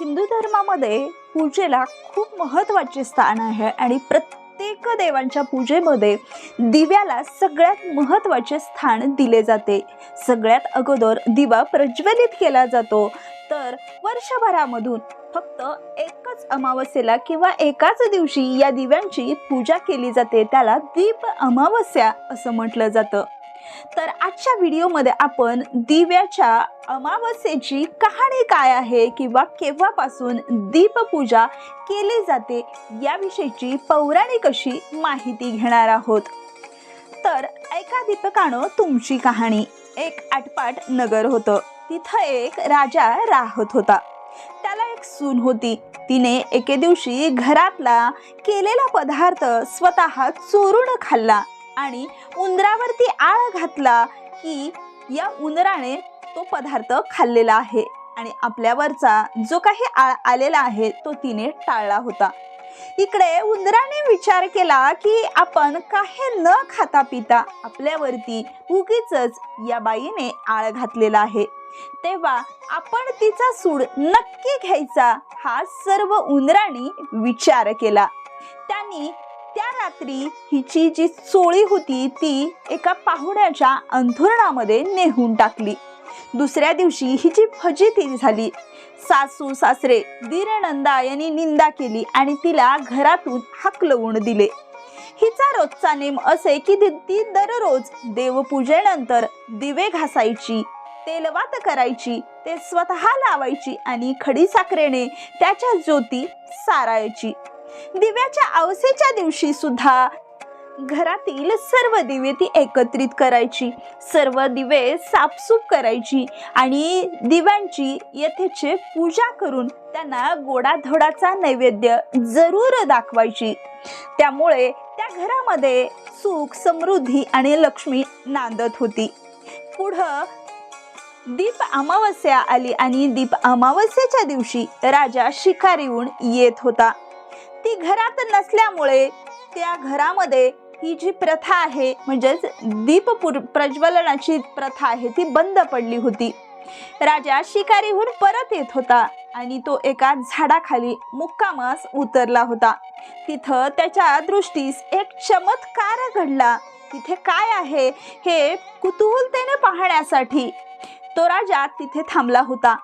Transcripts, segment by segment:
हिंदू धर्मामध्ये पूजेला खूप महत्त्वाचे स्थान आहे आणि प्रत्येक देवांच्या पूजेमध्ये दिव्याला सगळ्यात महत्त्वाचे स्थान दिले जाते. सगळ्यात अगोदर दिवा प्रज्वलित केला जातो. तर वर्षभरामधून फक्त एकच अमावस्येला किंवा एकाच दिवशी या दिव्यांची पूजा केली जाते. त्याला दीप अमावस्या असं म्हटलं जातं. तर आजच्या व्हिडिओमध्ये आपण दिव्याच्या अमावस्येची कहाणी काय आहे किंवा केव्हापासून दीपपूजा केली जाते याविषयीची पौराणिक अशी माहिती घेणार आहोत. तर ऐका दीपकानं तुमची कहाणी. एक आटपाट नगर होतं. तिथं एक राजा राहत होता. त्याला एक सून होती. तिने एके दिवशी घरातला केलेला पदार्थ स्वतः चोरून खाल्ला. आणि उंदरावरती आळ घातला की या उंदराने तो पदार्थ खाल्लेला आहे. आणि आपल्यावरचा जो काही आळ आलेला आहे तो तिने टाळला होता. इकडे उंदराने विचार केला की आपण काही न खाता पिता आपल्यावरती उगीच या बाईने आळ घातलेला आहे. तेव्हा आपण तिचा सूड नक्की घ्यायचा हा सर्व उंदराने विचार केला. त्यांनी त्या रात्री हिची जी चोळी होती ती एका पाहुण्याच्या अंथुरणामध्ये नेहून टाकली. दुसऱ्या दिवशी हिची फजिती झाली. सासू सासरे दीरनंदा यांनी निंदा केली आणि तिला घरातून हकलवून दिले. हिचा रोजचा नेम असे की ती- ती दररोज देवपूजेनंतर दिवे घासायची तेलवात करायची ते स्वतः लावायची आणि खडी साखरेने त्याच्या ज्योती सारायची. दिव्याच्या अवसेच्या दिवशी सुद्धा घरातील सर्व दिवे ती एकत्रित करायची. सर्व दिवे साफसूफ करायची आणि दिव्यांची यथेचे पूजा करून त्यांना गोडाधोडाचा नैवेद्य जरूर दाखवायची. त्यामुळे त्या घरामध्ये सुख समृद्धी आणि लक्ष्मी नांदत होती. पुढं दीप अमावस्या आली आणि दीप अमावस्येच्या दिवशी राजा शिकारीहून येत होता. ती घरात नसल्यामुळे त्या घरामध्ये ही जी प्रथा आहे म्हणजेच दीप प्रज्वलनाची प्रथा आहे ती बंद पडली होती. राजा शिकारीहून परत येत होता आणि तो एका झाडाखाली मुक्कामास उतरला होता. तिथं त्याच्या दृष्टीस एक चमत्कार घडला. तिथे काय आहे हे कुतूहलतेने पाहण्यासाठी तो राजा तिथे थांबला होता.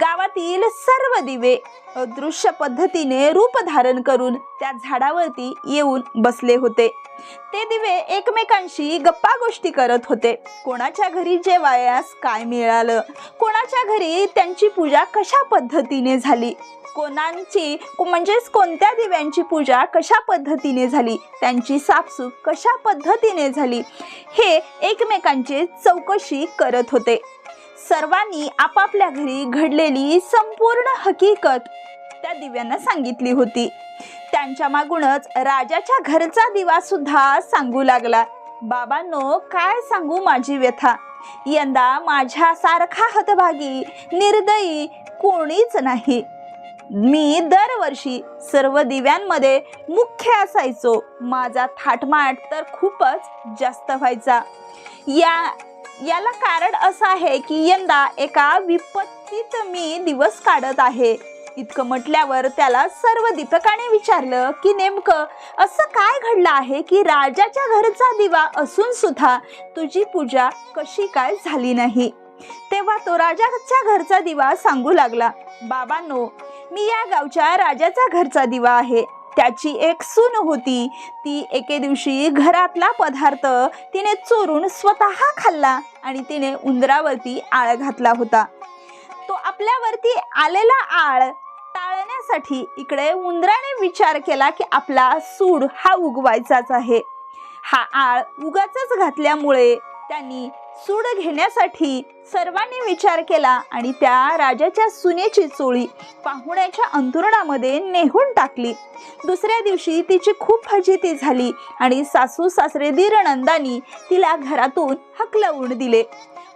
गावातील सर्व दिवे दृश्य पद्धतीने रूप धारण करून त्या झाडावरती येऊन बसले होते. ते दिवे एकमेकांशी गप्पा गोष्टी करत होते. कोणाच्या घरी जेवायास काय मिळालं? कोणाच्या घरी त्यांची पूजा कशा पद्धतीने झाली? कोणांची म्हणजेच कोणत्या दिव्यांची पूजा कशा पद्धतीने झाली? त्यांची साफसूफ कशा पद्धतीने झाली? हे एकमेकांचे चौकशी करत होते. सर्वांनी आपापल्या घरी घडलेली संपूर्ण हकीकत त्या दिव्यांना सांगितली होती. त्यांच्या मागूनच राजाच्या घरचा दिवा सुद्धा सांगू लागला. बाबांनो काय सांगू माझी व्यथा? यंदा माझ्यासारखा हतभागी निर्दयी कोणीच नाही. मी दरवर्षी सर्व दिव्यांमध्ये मुख्य असायचो. माझा थाटमाट तर खूपच जास्त व्हायचा. या याला कारण असं आहे की यंदा एका विपत्तीत मी दिवस काढत आहे. इतकं म्हटल्यावर त्याला सर्व दीपकाने विचारलं की नेमकं असं काय घडलं आहे की राजाच्या घरचा दिवा असून सुद्धा तुझी पूजा कशी काय झाली नाही? तेव्हा तो राजाच्या घरचा दिवा सांगू लागला बाबांनो मी या गावच्या राजाचा घरचा दिवा आहे. त्याची एक सून होती. ती एके दिवशी घरातला पदार्थ तिने चोरून स्वतः खाल्ला आणि तिने उंदरावरती आळ घातला होता. तो आपल्यावरती आलेला आळ टाळण्यासाठी इकडे उंदराने विचार केला की आपला सूड हा उगवायचाच आहे. हा आळ उगाच घातल्यामुळे त्यांनी सूड घेण्यासाठी सर्वांनी विचार केला आणि त्या राजाच्या सुनेची चोळी पाहुण्याच्या अंतरुणामध्ये नेहून टाकली. दुसऱ्या दिवशी तिची खूप फजिती झाली आणि सासू सासरे दीरनंदानी तिला घरातून हकलवून दिले.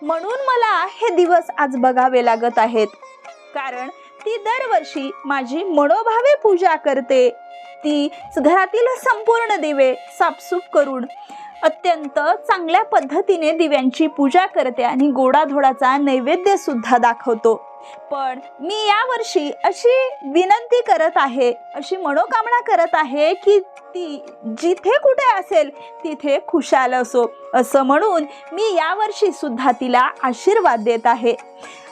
म्हणून मला हे दिवस आज बघावे लागत आहेत. कारण ती दरवर्षी माझी मनोभावे पूजा करते. ती घरातील संपूर्ण दिवे साफसूफ करून अत्यंत चांगल्या पद्धतीने दिव्यांची पूजा करते आणि गोडाधोडाचा नैवेद्य सुद्धा दाखवतो. पण मी यावर्षी अशी विनंती करत आहे अशी मनोकामना करत आहे की ती जिथे कुठे असेल तिथे खुशाल असो. असं म्हणून मी यावर्षी सुद्धा तिला आशीर्वाद देत आहे.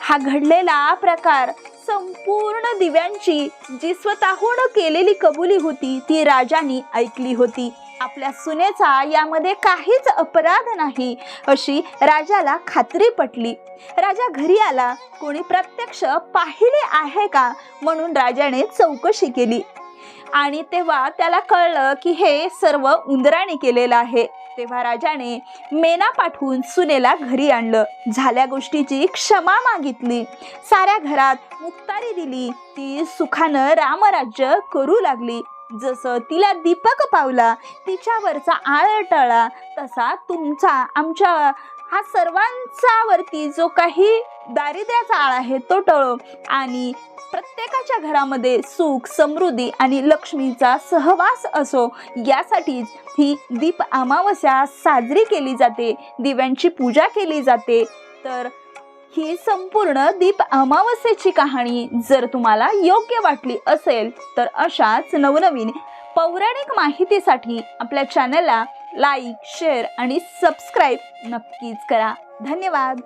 हा घडलेला प्रकार संपूर्ण दिव्यांची जी स्वतःहून केलेली कबुली होती ती राजानी ऐकली होती. आपल्या सुनेचा यामध्ये काहीच अपराध नाही अशी राजाला खात्री पटली. राजा घरी आला. कोणी प्रत्यक्ष पाहिले आहे का? म्हणून राजाने चौकशी केली. आणि तेव्हा त्याला कळलं की हे सर्व उंदराने केलेलं आहे. तेव्हा राजाने मेना पाठवून सुनेला घरी आणलं. झाल्या गोष्टीची क्षमा मागितली. साऱ्या घरात मुक्तारी दिली. ती सुखानं रामराज्य करू लागली. जसं तिला दीपक पावला तिच्यावरचा आळ टळा तसा तुमचा आमच्या हा सर्वांचा वरती जो काही दारिद्र्याचा आळ आहे तो टळो आणि प्रत्येकाच्या घरामध्ये सुख समृद्धी आणि लक्ष्मीचा सहवास असो यासाठीच ही दीप अमावस्या साजरी केली जाते दिव्यांची पूजा केली जाते. तर ही संपूर्ण दीप अमावस्येची कहाणी. जर तुम्हाला योग्य वाटली असेल तर अशाच नवनवीन पौराणिक माहितीसाठी आपल्या चॅनलला लाईक शेअर आणि सबस्क्राईब नक्कीच करा. धन्यवाद.